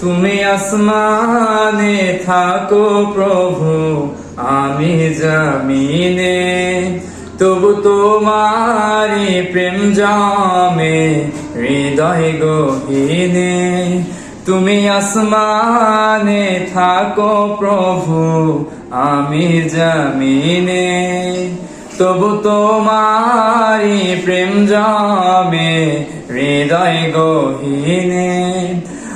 তুমি আসমানে থাকো প্রভু, আমি জামিনে। তবু তোমারি প্রেম জমে, হৃদয় গহীনে। তুমি আসমানে থাকো প্রভু, আমি জামিনে। তবু তোমারি প্রেম জমে, হৃদয় গহীনে।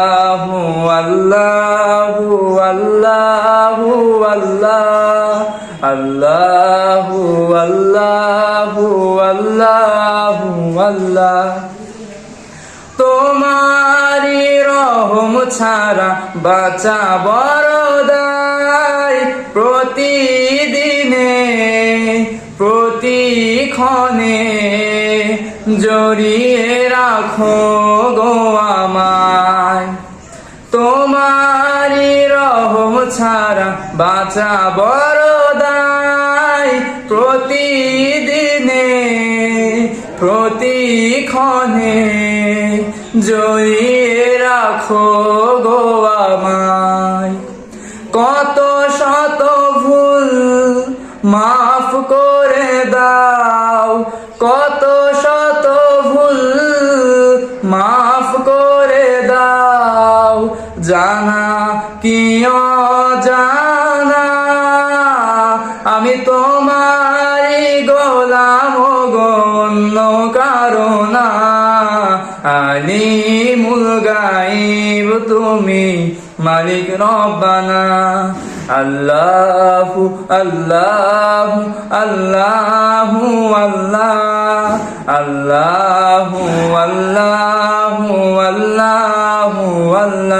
আল্লাহ আল্লাহ আল্লাহ আল্লাহ আল্লাহ আল্লাহ আল্লাহ আল্লাহ। তোমারি রহম ছাড়া বাঁচা বড়দাই প্রতিদিনে, প্রতিক্ষণে জড়িয়ে রাখো গো আমায় ছাড়া বাঁচা বড়দাই প্রতিদিনে, প্রতিক্ষণে জড়িয়ে রাখো গো আমায়। কত শত ভুল মাফ করে দাও, কত শত ভুল মাফ করে দাও, জানা কি জানা আমি তোমারি গোলাম গণ্য কারণা। আলিমুল গাইব তুমি মালিক রব্বানা। আল্লাহু আল্লাহু, আল্লাহ। আল্লাহু আল্লাহু আল্লাহু, আল্লাহ।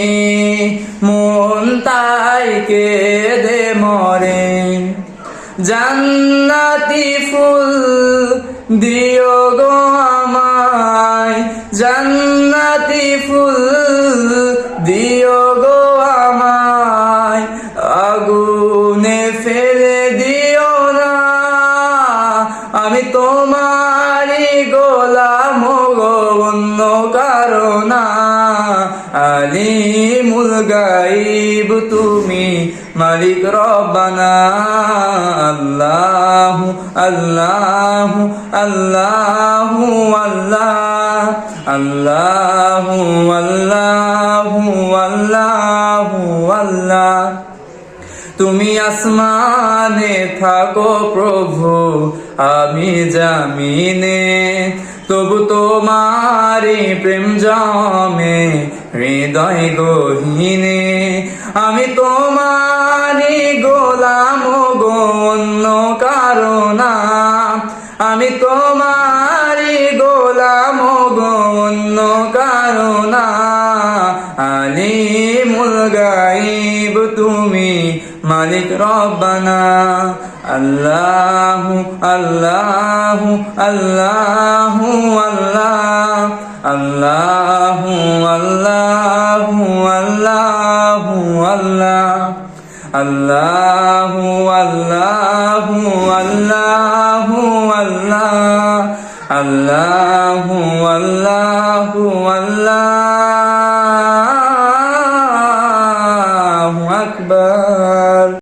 তাই দে মরে। জান্নাতি ফুল দিও গো আমায়। জান্নাতি ফুল দিও গো আমায়। আগুনে ফেলে দিও না। আমি তোমারি গোলাম গো অন্য কারণা আলিমুল গাইব তুমি মালিক রব্বানা, আল্লাহু, আল্লাহ আল্লাহু আল্লাহ, আল্লাহু আল্লাহু আল্লাহু, আল্লাহ। তুমি আসমানে থাকো প্রভু, আমি জামিনে। তবু তোমারি প্রেম জমে, হৃদয় গহীনে। আমি তোমার পারো না। আমি তোমারি গোলাম না আলি আলিমুল গাইব তুমি মালিক রব্বানা। আল্লাহ আল্লাহ আল্লাহ আল্লাহ। আল্লাহ আল্লাহ আল্লাহ আল্লাহ। আল্লাহ আল্লাহ আল্লাহ আল্লাহ আল্লাহ আল্লাহ আল্লাহ আকবর।